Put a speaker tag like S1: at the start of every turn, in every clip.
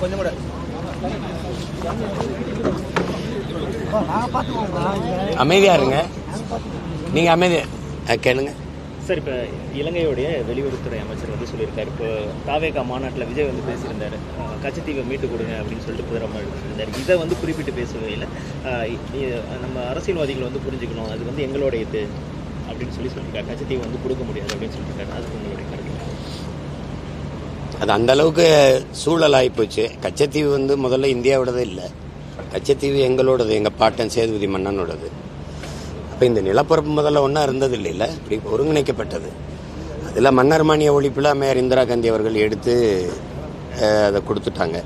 S1: கொஞ்சம் கூட
S2: அமைதியா இருங்க. நீங்க அமைதியா கேளுங்க.
S3: சார் இப்போ இலங்கையுடைய வெளியுறவுத்துறை அமைச்சர் வந்து சொல்லியிருக்காரு. இப்போ தாவேகா மாநாட்டில் விஜய் வந்து பேசியிருந்தாரு. கச்சத்தீவை மீட்டு கொடுங்க அப்படின்னு சொல்லிட்டு பிரதமர் எடுத்திருந்தார் இதை வந்து குறிப்பிட்டு பேசுகையில் இல்லை. நம்ம அரசியல்வாதிகள் வந்து புரிஞ்சுக்கணும். அது வந்து எங்களுடைய இது அப்படின்னு சொல்லி சொல்லியிருக்காரு. கச்சத்தீவை வந்து கொடுக்க முடியாது அப்படின்னு சொல்லியிருக்காரு. அதுக்கு உங்களுடைய கருத்து.
S2: அது அந்த அளவுக்கு சூழல் ஆகிப்போச்சு கச்சத்தீவு வந்து முதல்ல இந்தியாவோடது இல்லை. கச்சத்தீவு எங்களோடது எங்கள் பாட்டன் சேதுபதி மன்னனோடது. அப்போ இந்த நிலப்பரப்பு முதல்ல ஒன்றா இருந்தது இல்லைல்ல? இப்படி ஒருங்கிணைக்கப்பட்டது. அதில் மன்னர் மானிய ஒழிப்பில் மேயர் இந்திரா காந்தி அவர்கள் எடுத்து அதை கொடுத்துட்டாங்க.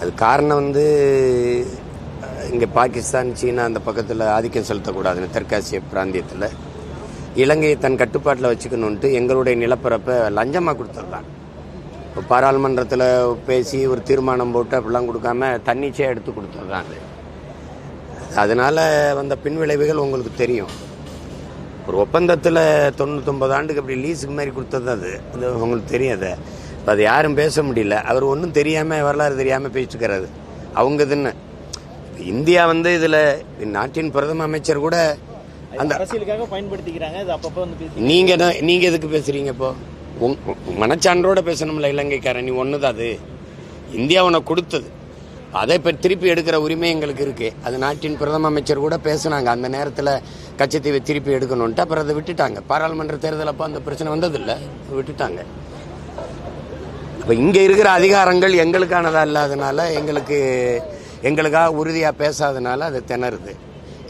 S2: அது காரணம் வந்து இங்கே பாகிஸ்தான் சீனா அந்த பக்கத்தில் ஆதிக்கம் செலுத்தக்கூடாதுன்னு தெற்காசிய பிராந்தியத்தில். இலங்கையை தன் கட்டுப்பாட்டில் வச்சுக்கணுன்ட்டு எங்களுடைய நிலப்பரப்பை லஞ்சமாக கொடுத்தது பாராளுமன்றத்தில் பேசி ஒரு தீர்மானம் போட்டு அப்படிலாம் கொடுக்காம தன்னிச்சையாக எடுத்து அது அதனால வந்த பின்விளைவுகள் உங்களுக்கு தெரியும். ஒரு ஒப்பந்தத்தில் தொண்ணூத்தொம்பது ஆண்டுக்கு அப்படி லீஸுக்கு மாதிரி கொடுத்தது அது. அது உங்களுக்கு தெரியும் அது இப்போ அது யாரும் பேச முடியல. அவர் ஒன்றும் தெரியாமல் வரலாறு தெரியாமல் பேசிட்டுக்கிறாரு அவங்க இதுன்னு இந்தியா வந்து இதில் நாட்டின் பிரதம அமைச்சர் கூட அந்த
S3: அரசியலுக்காக பயன்படுத்திக்கிறாங்க.
S2: நீங்க தான் நீங்க எதுக்கு பேசுறீங்க இப்போ? மனச்சான்றோட பேசணும்ல இலங்கைக்காரன். நீ தான் அது. இந்தியா உனக்கு கொடுத்தது. அதை இப்போ திருப்பி எடுக்கிற உரிமை எங்களுக்கு இருக்குது அது நாட்டின் பிரதம அமைச்சர் கூட பேசுனாங்க. அந்த நேரத்தில் கச்சத்தீவை திருப்பி எடுக்கணுன்ட்டு அப்புறம் அதை விட்டுட்டாங்க. பாராளுமன்ற தேர்தல் அப்போ அந்த பிரச்சனை வந்ததில்லை. விட்டுட்டாங்க. அப்போ இங்கே இருக்கிற அதிகாரங்கள் எங்களுக்கானதாக இல்லாதனால எங்களுக்கு எங்களுக்காக உறுதியாக பேசாதனால அது திணறுது.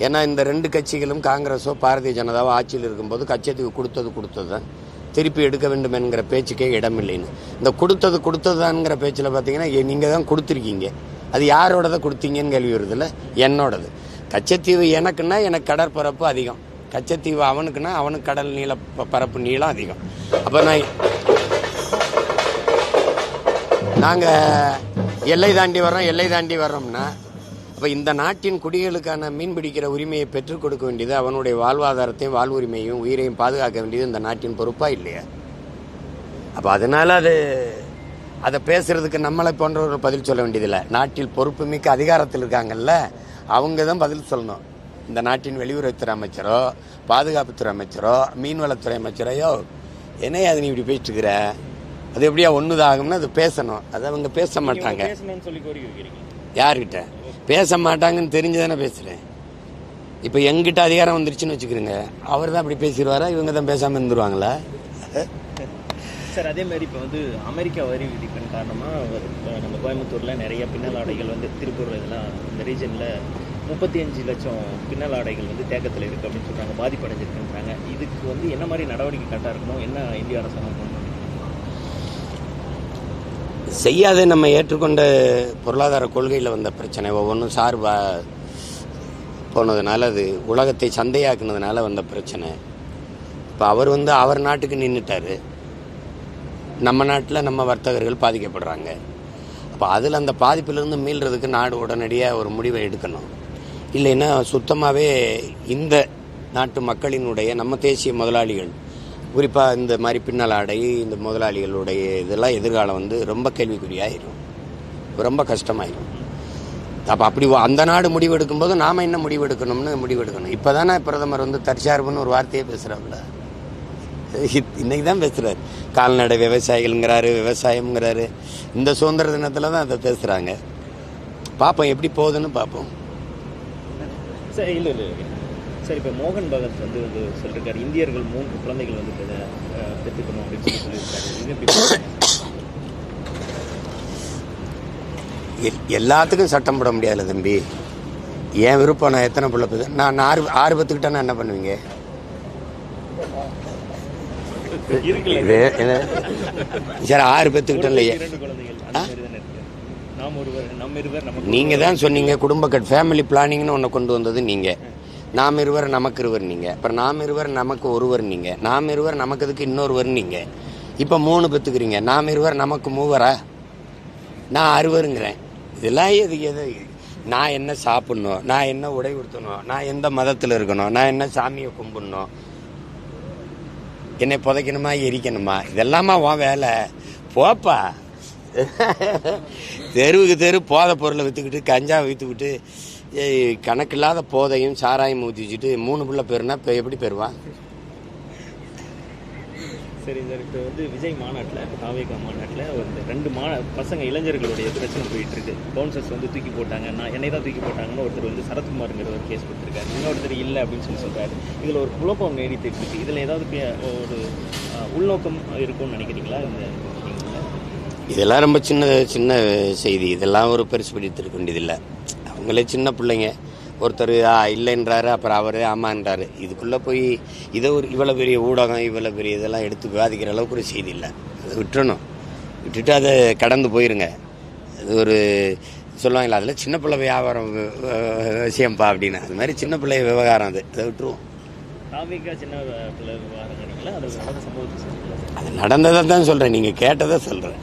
S2: ஏன்னா இந்த ரெண்டு கட்சிகளும் காங்கிரஸோ பாரதிய ஜனதாவோ ஆட்சியில் இருக்கும்போது கச்சத்தீவு கொடுத்தது கொடுத்தது தான் திருப்பி எடுக்க வேண்டும் என்கிற பேச்சுக்கே இடமில்லைன்னு. இந்த கொடுத்தது கொடுத்ததான்ங்கிற பேச்சில் பார்த்தீங்கன்னா நீங்கள் தான் கொடுத்துருக்கீங்க. அது யாரோடதை கொடுத்தீங்கன்னு கேள்வி வருதுல்ல? என்னோடது. கச்சத்தீவு எனக்குன்னா எனக்கு கடற்பரப்பு அதிகம். கச்சத்தீவு அவனுக்குன்னா அவனுக்கு கடல் நீள ப- பரப்பு நீளம் அதிகம். அப்போ நான் நாங்கள் எல்லை தாண்டி வர்றோம் எல்லை தாண்டி வர்றோம்னா அப்போ இந்த நாட்டின் குடிகளுக்கான மீன் பிடிக்கிற உரிமையை பெற்றுக் கொடுக்க வேண்டியது அவனுடைய வாழ்வாதாரத்தையும் வாழ்வுரிமையும் உயிரையும் பாதுகாக்க வேண்டியது இந்த நாட்டின் பொறுப்பா இல்லையா? அப்போ அதனால அது அதை பேசுறதுக்கு நம்மளை போன்றவர்கள் பதில் சொல்ல வேண்டியதில்லை. நாட்டில் பொறுப்பு மிக்க அதிகாரத்தில் இருக்காங்கல்ல அவங்க தான் பதில் சொல்லணும். இந்த நாட்டின் வெளியுறவுத்துறை அமைச்சரோ பாதுகாப்புத்துறை அமைச்சரோ மீன்வளத்துறை அமைச்சரையோ என்னையா அது நீ இப்படி பேசிட்டு இருக்கிற? அது எப்படியா ஒண்ணுதாகும்னு அது பேசணும். அது அவங்க பேச மாட்டாங்க. யார்கிட்ட? பேச மாட்டாங்கன்னு தெரிஞ்சு தானே பேசுகிறேன் இப்போ எங்கிட்ட அதிகாரம் வந்துருச்சுன்னு வச்சுக்கிறோங்க. அவர் தான் அப்படி பேசிடுவாரா? இவங்க தான் பேசாமல் இருந்துருவாங்களா?
S3: சார் அதே மாதிரி இப்போ வந்து அமெரிக்கா வரி விதிப்பின் காரணமாக நம்ம கோயம்புத்தூரில் நிறைய பின்னல் ஆடைகள் வந்து திருப்பூர் இதெல்லாம் இந்த ரீஜனில் முப்பத்தி அஞ்சு லட்சம் பின்னல் ஆடைகள் வந்து தேக்கத்தில் இருக்குது அப்படின்னு சொல்கிறாங்க பாதிப்படைஞ்சிருக்குன்றாங்க. இதுக்கு வந்து என்ன மாதிரி நடவடிக்கை கரெக்டாக இருக்கணும்? என்ன இந்திய அரசாங்கம்
S2: செய்யாத நம்ம ஏற்றுக்கொண்ட பொருளாதார கொள்கையில் வந்த பிரச்சனை ஒவ்வொன்றும் சார்பா போனதுனால அது உலகத்தை சந்தையாக்குனதுனால வந்த பிரச்சனை. இப்போ அவர் வந்து அவர் நாட்டுக்கு நின்றுட்டாரு நம்ம நாட்டில் நம்ம வர்த்தகர்கள் பாதிக்கப்படுறாங்க. அப்போ அதில் அந்த பாதிப்பிலிருந்து மீள்றதுக்கு நாடு உடனடியாக ஒரு முடிவை எடுக்கணும். இல்லைன்னா சுத்தமாகவே இந்த நாட்டு மக்களினுடைய நம்ம தேசிய முதலாளிகள் குறிப்பாக இந்த மாதிரி பின்னல் ஆடை இந்த முதலாளிகளுடைய இதெல்லாம் எதிர்காலம் வந்து ரொம்ப கேள்விக்குறியாயிரும். ரொம்ப கஷ்டமாயிரும். அப்போ அப்படி அந்த நாடு முடிவெடுக்கும் போது நாம் என்ன முடிவெடுக்கணும்னு முடிவெடுக்கணும். இப்போ தானே பிரதமர் வந்து தற்சார்புன்னு ஒரு வார்த்தையே பேசுகிறாப்புல இன்னைக்கு தான் பேசுகிறார் கால்நடை விவசாயிகள்ங்கிறாரு விவசாயம்ங்கிறாரு. இந்த சுதந்திர தினத்தில் தான் அதை பேசுகிறாங்க பார்ப்போம் எப்படி போகுதுன்னு பார்ப்போம்
S3: சரி இல்லை இல்லை. சார் இப்போ மோகன் பகத் வந்து வந்து சொல்லியிருக்காரு இந்தியர்கள் மூன்று குழந்தைகள் வந்து பெற்றுக்கணும் அப்படின்னு சொல்லி சொல்லியிருக்காரு.
S2: எல்லாத்துக்கும் சட்டம் போட முடியாதுல்ல தம்பி. என் விருப்பம் நான் எத்தனை பிள்ளை பெற்று நான் ஆறு ஆறு பத்துக்கிட்டா என்ன பண்ணுவீங்க? சரி ஆறு பெற்றுக்கிட்டேன் இல்லையே.
S3: மாதிரி தானே
S2: சொன்னீங்க குடும்ப கட் ஃபேமிலி பிளானிங்னு ஒன்று கொண்டு வந்தது நீங்க. நாம் இருவர் நமக்கு இருவர் நீங்க. அப்புறம் நாம் இருவர் நமக்கு ஒருவர் நீங்க. நாம் இருவர் நமக்கு இதுக்கு இன்னொருவர் நீங்க? இப்போ மூணு பெற்றுக்கிறீங்க நாம் இருவர் நமக்கு மூவரா? நான் அறுவருங்கிறேன். இதெல்லாம் எது எது? நான் என்ன சாப்பிட்ணும்? நான் என்ன உடை உடுத்தணும்? நான் எந்த மதத்தில் இருக்கணும்? நான் என்ன சாமியை கும்பிடணும்? என்னை புதைக்கணுமா? எரிக்கணுமா? இதெல்லாமா உன் வேலை. போப்பா. தெருவுக்கு தெரு போதை பொருளை விற்றுக்கிட்டு கஞ்சா விற்றுக்கிட்டு கணக்கில்லாத போதையும் சாராயம் ஊற்றி வச்சுட்டு மூணு பிள்ளை பேருனா இப்போ எப்படி பெறுவான்
S3: சரி சார் இப்போ வந்து விஜய் மாநாட்டில் தாவேகா மாநாட்டில் இந்த ரெண்டு மா பசங்க இளைஞர்களுடைய பிரச்சனை போயிட்டு இருக்கு பவுன்சர்ஸ் வந்து தூக்கி போட்டாங்க நான் என்னை தான் தூக்கி போட்டாங்கன்னு ஒருத்தர் வந்து சரத்குமாருங்கிற ஒரு கேஸ் கொடுத்துருக்காரு. இன்னொருத்தர் இல்லை அப்படின்னு சொல்லி சொல்றாரு. இதில் ஒரு குழப்பம் நீடித்துட்டு இருக்கு. இதில் ஏதாவது ஒரு உள்நோக்கம் இருக்கும்னு நினைக்கிறீங்களா? இந்த?
S2: இதெல்லாம் ரொம்ப சின்ன சின்ன செய்தி. இதெல்லாம் ஒரு பெருசு பிடித்திருக்க வேண்டியதில்லை. அவங்களே சின்ன பிள்ளைங்க. ஒருத்தர் ஆ இல்லைன்றாரு அப்புறம் அவர் ஆமான்றாரு. இதுக்குள்ளே போய் இதை ஒரு இவ்வளோ பெரிய ஊடகம் இவ்வளோ பெரிய இதெல்லாம் எடுத்து விவாதிக்கிற அளவுக்கு ஒரு செய்தி இல்லை. அதை விட்டுறணும். விட்டுட்டு அதை கடந்து போயிருங்க. அது ஒரு சொல்லுவாங்களா அதில் சின்ன பிள்ளை வியாபாரம் விஷயம்ப்பா அப்படின்னு. அது மாதிரி சின்ன பிள்ளை விவகாரம் அது. அதை விட்டுருவோம். அது நடந்ததை தான் சொல்கிறேன் நீங்கள் கேட்டதை சொல்கிறேன்